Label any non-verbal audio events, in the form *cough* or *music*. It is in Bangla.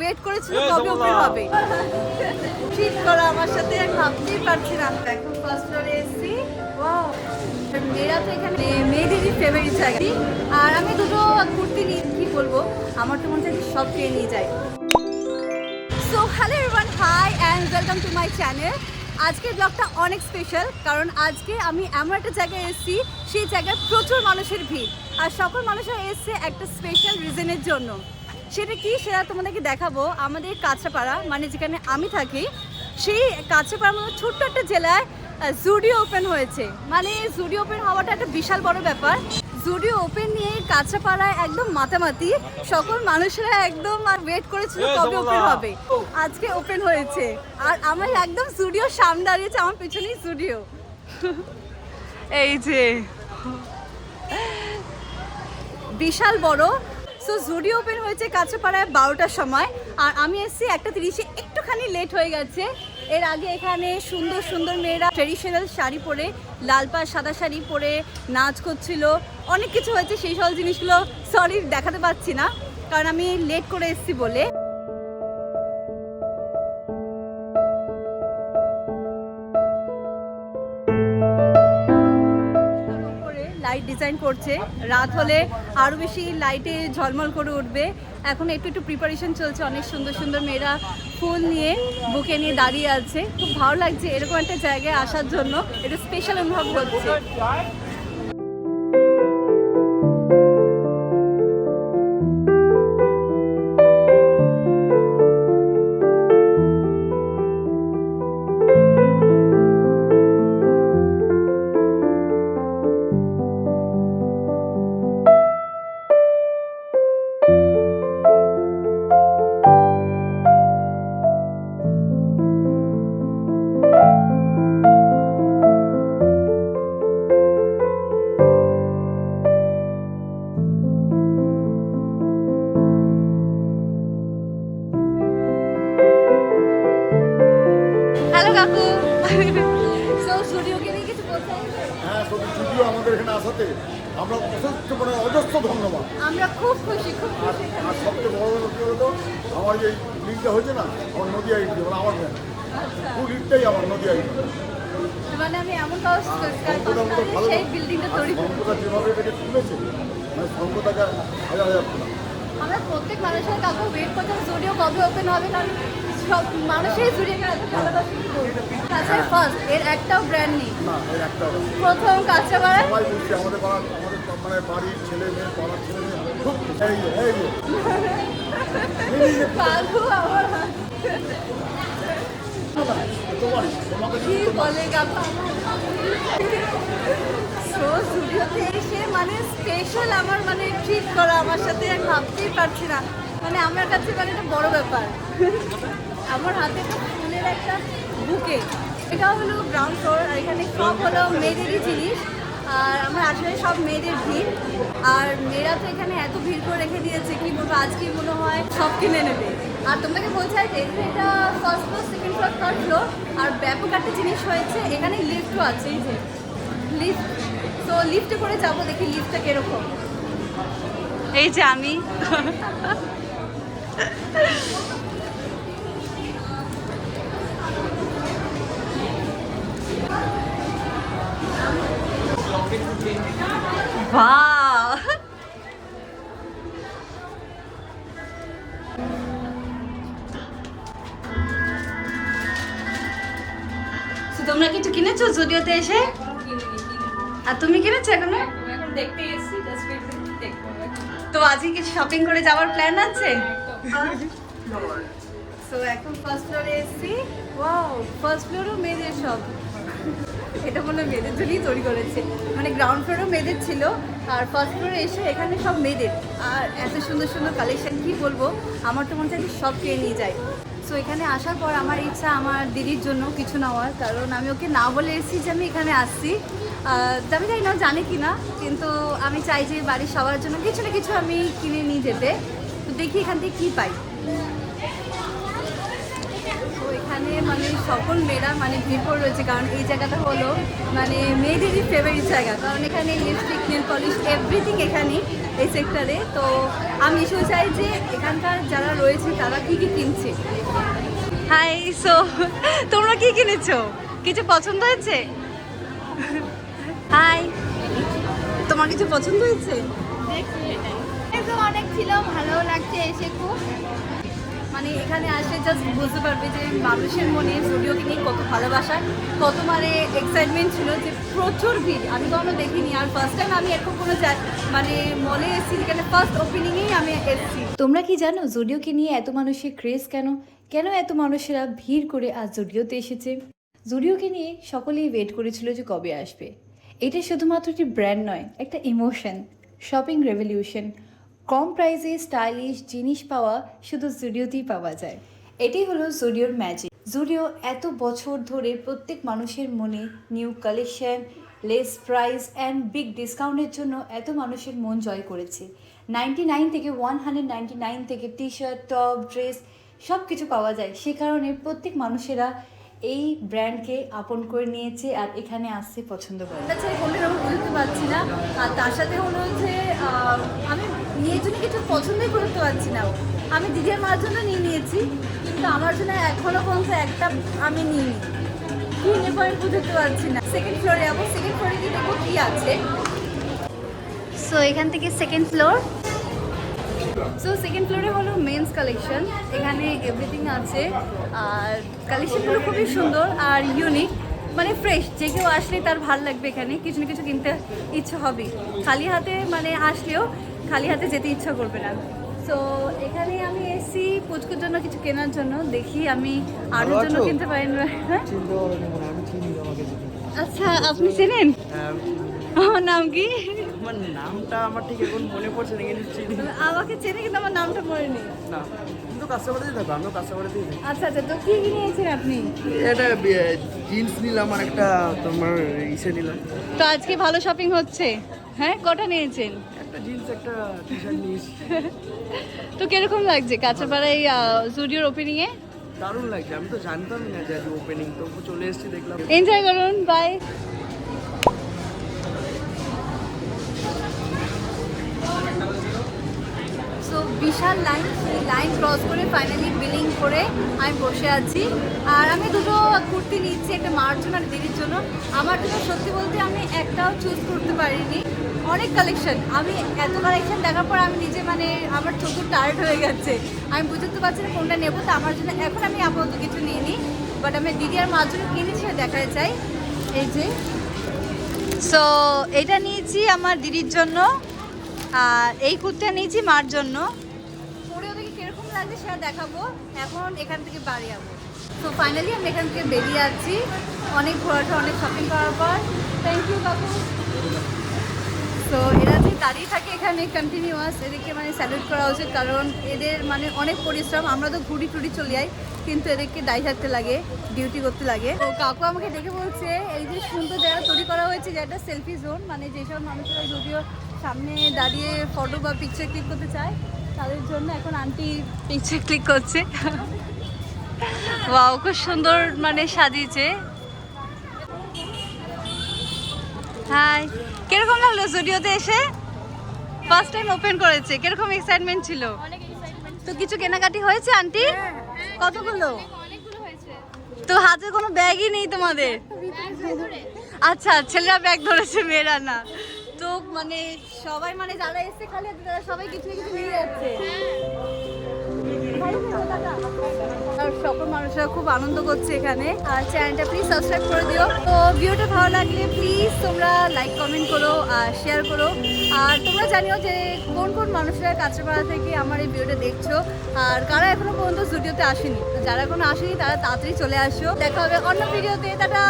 ওয়েট করেছিল কবে ওপেন হবে? ঠিক করা আমার সাথে ভাবতেই পারছি না। এখন ফার্স্ট ফ্লোরে এসেছি। ওয়াও মেয়েরা তো এখানে মেয়েদেরই ফেভারিট জায়গা। আর আমি দুটো কুর্তি নিয়ে কি বলব? আমার তো মনে হয় সব ট্রেন নিয়ে যায়। So hello everyone hi and welcome to my channel আজকের ব্লগটা অনেক স্পেশাল কারণ আজকে আমি এমন একটা জায়গায় এসেছি সেই জায়গায় প্রচুর মানুষের ভিড়। আর সকল মানুষেরা এসছে একটা স্পেশাল রিজনের জন্য। সেটা কি সেটা তোমাদেরকে দেখাবো। আমাদের কাছাপাড়া মানে যেখানে আমি থাকি সেই কাছাপাড়া মতো ছোট্ট একটা জেলায় জুডিও ওপেন হয়েছে। মানে জুডিও ওপেন হওয়াটা একটা বিশাল বড় ব্যাপার। জুডিও ওপেন নিয়ে কাছাপাড়ায় একদম মাতামাতি সকল মানুষেরা একদম আর ওয়েট করেছিল কবে ওপেন হবে। আজকে ওপেন হয়েছে। আর আমার একদম স্টুডিও সামনে দাঁড়িয়েছে আমার পিছনেই স্টুডিও এই যে। বিশাল বড়। সো জুডি ওপেন হয়েছে কাছেপাড়ায় বারোটার সময়। আর আমি এসছি একটা তিরিশে, একটুখানি লেট হয়ে গেছে। এর আগে এখানে সুন্দর সুন্দর মেয়েরা ট্রেডিশনাল শাড়ি পরে, লাল পাড় সাদা শাড়ি পরে নাচ করছিল। অনেক কিছু হয়েছে, সেই সব জিনিসগুলো সরি দেখাতে পাচ্ছি না। কারণ আমি লেট করে এসছি বলে। ডিজাইন করছে। রাত হলে আরও বেশি লাইটে ঝলমল করে উঠবে। এখন একটু একটু প্রিপারেশন চলছে, অনেক সুন্দর সুন্দর মেয়েরা ফুল নিয়ে, বুকে নিয়ে দাঁড়িয়ে আছে। খুব ভালো লাগছে, এরকম একটা জায়গায় আসার জন্য। এটা স্পেশাল অনুভব হচ্ছে। হ্যাঁ যদিও আমাদের এখানে আসাতে আমরা অসহ্য মানে অজস্র ধন্যবাদ। আমরা খুব খুশি খুব খুশি। আর সবচেয়ে বড় কথা কী হলো আমার যে লিঙ্কটা হয়েছে না? আমার ইডলি মানে আমার ফুল লিঙ্কটাই আমার নদিয়া ইডলি মানে আমি এমন কাজ সম্পদা মতো সেই বিল্ডিংটা তৈরি সম্পদা যেভাবে এটাকে তুলেছে মানে সম্পদাকে হাজার হাজার আমরা প্রত্যেক মানুষের কাকু ওয়েট করতাম স্টুডিও কবে ওপেন হবে কারণ সব মানুষের ভালোবাসি তাছাড়া ফার্স্ট এর একটাও ব্র্যান্ড নেই। না একটা প্রথম সবাই আমাদের আমাদের মানে বাড়ির ছেলে মেয়ে পাড়ার ছেলে মেয়ে খুব এই এই যে। এই যে, কাকু আমার কি বলে সো স্টুডিওতে এসে মানে স্পেশাল আমার মানে ট্রিট করা আমার সাথে ভাবতেই পারছি না। মানে আমার কাছে মানে এটা বড় ব্যাপার। আমার হাতে একটা ফুলের একটা বুকে। এটা হলো গ্রাউন্ড ফ্লোর আর এখানে সব হলো মেয়েদেরই জিনিস। আর আমার আসলে সব মেয়েদের ভিড়। আর মেয়েরা তো এখানে এত ভিড় করে রেখে দিয়েছে কি বলব আজকে মনে হয় সব কিনে নেবে। আর তোমাকে বলছি যে এটা first floor second floor third floor আর ব্যাপক একটা জিনিস হয়েছে এখানে লিফটও আছে এই যে। লিফট তো লিফটে করে যাব দেখি লিফটটা কীরকম। এই যে আমি। *laughs* তো তোমরা কিছু কিনেছো জুডিওতে এসে? আর তুমি কিনেছো এখনও? দেখতে দেখব তো আজকে কিছু শপিং করে যাওয়ার প্ল্যান আছে? সো এখন ফার্স্ট ফ্লোরে এসেছি। ওয়াও ফার্স্ট ফ্লোরও মেয়েদের সব এটা মনে মেয়েদের জন্যই তৈরি করেছে। মানে গ্রাউন্ড ফ্লোরও মেয়েদের ছিল, আর ফার্স্ট ফ্লোরে এসে এখানে সব মেয়েদের। আর এত সুন্দর সুন্দর কালেকশন কি বলব? আমার তো মনে যে সব কিনে নিয়ে যায়। সো এখানে আসার পর আমার ইচ্ছা আমার দিদির জন্য কিছু নেওয়ার। কারণ আমি ওকে না বলে এসেছি যে আমি এখানে আসছি। আমি জানি না জানে কি না কিন্তু আমি চাই যে বাড়ির সবার জন্য কিছু না কিছু আমি কিনে নিয়ে যেতে। তো দেখি এখান থেকে কী পাই। এখানে মানে সকল মেয়েরা মানে ভিড় করে রয়েছে কারণ এই জায়গাটা হলো মানে মেয়েদেরই ফেভারিট জায়গা। কারণ এখানে লিপস্টিক নেল পলিশ এভরিথিং এখানে এই সেক্টরে তো আমি এসেও চাই যে এখানকার যারা রয়েছে তারা কী কী কিনছে। হাই সো তোমরা কি কিনেছো? কিছু পছন্দ হয়েছে? হাই তোমার কিছু পছন্দ হয়েছে? অনেক ছিল ভালো লাগছে এসে খুব। মানে এখানে আসলে জাস্ট বুঝতে পারবে যে মানুষের মনে স্টুডিওকে নিয়ে কত ভালোবাসা, কত মানে এক্সাইটমেন্ট ছিল যে প্রচুর ভিড়। আমি কখনো দেখিনি, আর ফার্স্ট টাইম আমি এরকম কোনো মানে মলে এসেছি যেখানে ফার্স্ট ওপেনিংয়েই আমি এসেছি। তোমরা কি জানো জুডিওকে নিয়ে এত মানুষের ক্রেজ কেন? কেন এত মানুষেরা ভিড় করে আজ জুডিওতে এসেছে? জুডিওকে নিয়ে সকলেই ওয়েট করেছিল যে কবে আসবে। এটা শুধুমাত্র একটি ব্র্যান্ড নয়, একটা ইমোশন শপিং রেভলিউশন কম প্রাইসে স্টাইলিশ জিনিস পাওয়া শুধু জুডিওতেই পাওয়া যায়। এটি হলো জুডিওর ম্যাজিক জুডিও এত বছর ধরে প্রত্যেক মানুষের মনে new collection less price and big ডিসকাউন্টের জন্য এত মানুষের মন জয় করেছে। নাইনটি নাইন থেকে ওয়ান হান্ড্রেড নাইনটি নাইন থেকে টি শার্ট টপ ড্রেস সব কিছু পাওয়া যায়। সে কারণে প্রত্যেক মানুষেরা এই ব্র্যান্ডকে আপন করে নিয়েছে আর এখানে আসতে পছন্দ করে। বুঝতে পারছি না। আর তার সাথে হলো যে আমি মেয়ের জন্য কিছু পছন্দই করতে পারছি না। আমি দিদির মার জন্য নিয়ে নিয়েছি কিন্তু আমার জন্য এখনও পর্যন্ত একটা আমি নিইনি। কি নেব আমি বুঝতে পারছি না। সেকেন্ড ফ্লোরে যাব। সেকেন্ড ফ্লোরে গিয়ে দেখব কি আছে। সো এখান থেকে সেকেন্ড ফ্লোর সো সেকেন্ড ফ্লোরে হলো মেন্স কালেকশন এখানে এভরিথিং আছে। আর কালেকশনগুলো খুবই সুন্দর আর ইউনিক মানে ফ্রেশ যে কেউ আসলে তার ভালো লাগবে এখানে। কিছু না কিছু কিনতে ইচ্ছা হবে। খালি হাতে মানে আসলেও খালি হাতে যেতে ইচ্ছা করবে না। সো এখানে আমি এসি পুচকুর জন্য কিছু কেনার জন্য। দেখি আমি আরোর জন্য কিনতে পারি না। হ্যাঁ? চিনতে পারবেন না আমি চিনি তোমাকে চিনি আচ্ছা আপনি চেনেন? হ্যাঁ, আমার নাম কি? আমার নামটা আমার ঠিক এখন মনে পড়ছে না কিন্তু চিনি। আমাকে চেনে কিন্তু আমার নামটা মনে নেই। না কিন্তু কাস্টমারেই থাকো আমিও কাস্টমারেতেই থাকি আচ্ছা আচ্ছা তো কি নিয়েছেন আপনি? এটা জিন্স নিলাম আর একটা তোমার ইসে নিলাম। তো আজকে ভালো শপিং হচ্ছে। হ্যাঁ কটা নিয়েছেন? জিন্স একটা নিয়েছি। তো কীরকম লাগছে কাঁচাপাড়ায় জুডিওর ওপেনিং এ দারুণ লাগছে আমি তো জানতাম না যে আজ ওপেনিং তো চলে এসেছি দেখলাম। এনজয় করুন বাই সো বিশাল লাইন সেই লাইন ক্রস করে ফাইনালি বিলিং করে আমি বসে আছি। আর আমি দুটো কুর্তি নিচ্ছি, একটা মার জন্য আর দিদির জন্য। আমার জন্য সত্যি বলতে আমি একটাও চুজ করতে পারিনি। অনেক কালেকশন আমি এত কালেকশন দেখার পর আমি নিজে মানে আমার চোখ টায়ার্ড হয়ে গেছে। আমি বুঝতে পারছি না কোনটা নেব, তো আমার জন্য এখন আমি আপাতত কিছু নিইনি। বাট আমি দিদি আর মার জন্য কিনেছি দেখাতে চাই। এই যে। সো এটা নিয়েছি আমার দিদির জন্য। আর এই কুর্তিটা নিয়েছি মার জন্য। লাগছে সেটা দেখাবো। এখন এখান থেকে বাড়ি যাব। তো ফাইনালি আমি এখান থেকে বেরিয়ে যাচ্ছি। অনেক ঘোরাটা অনেক শপিং করার পর। থ্যাংক ইউ কাকু। তো এরা যে দাঁড়িয়ে থাকে এখানে কন্টিনিউয়াস এদেরকে মানে স্যালুট করা উচিত, কারণ এদের মানে অনেক পরিশ্রম। আমরা তো ঘুরি টুরি চলে যাই, কিন্তু এদেরকে দায়ী থাকতে লাগে ডিউটি করতে লাগে। তো কাকু আমাকে দেখে বলছে, এই যে সুন্দর জায়গা তৈরি করা হয়েছে যেটা সেলফি জোন মানে যেসব মানুষেরা যদিও সামনে দাঁড়িয়ে ফটো বা পিকচার ক্লিক করতে চায় তাদের জন্য এখন আন্টি পিকচার ক্লিক করছে। ওয়াও খুব সুন্দর মানে সাজিয়েছে। হাই কীরকম লাগল স্টুডিওতে এসে? ফার্স্ট টাইম ওপেন করেছে কীরকম এক্সাইটমেন্ট ছিল? তো কিছু কেনাকাটি হয়েছে আন্টি? কতগুলো? তো হাতে কোনো ব্যাগই নেই তোমাদের? আচ্ছা ছেলেরা ব্যাগ ধরেছে মেয়েরা না। মানে সবাই মানে যারা এসছে খালি তারা সবাই কিছু কিছু নিয়ে যাচ্ছে। আর সকল মানুষরা খুব আনন্দ করছে এখানে। আর চ্যানেলটা প্লিজ সাবস্ক্রাইব করে দিও। তো ভিডিওটা ভালো লাগলে প্লিজ তোমরা লাইক কমেন্ট করো, আর শেয়ার করো। আর তোমরা জানিও যে কোন কোন মানুষরা কাঁচরাপাড়া থেকে আমার এই ভিডিওটা দেখছ। আর কারা এখনও পর্যন্ত স্টুডিওতে আসেনি? তো যারা এখনও আসেনি, তারা তাড়াতাড়ি চলে আসো। দেখা হবে অন্য ভিডিওতে। টাটা!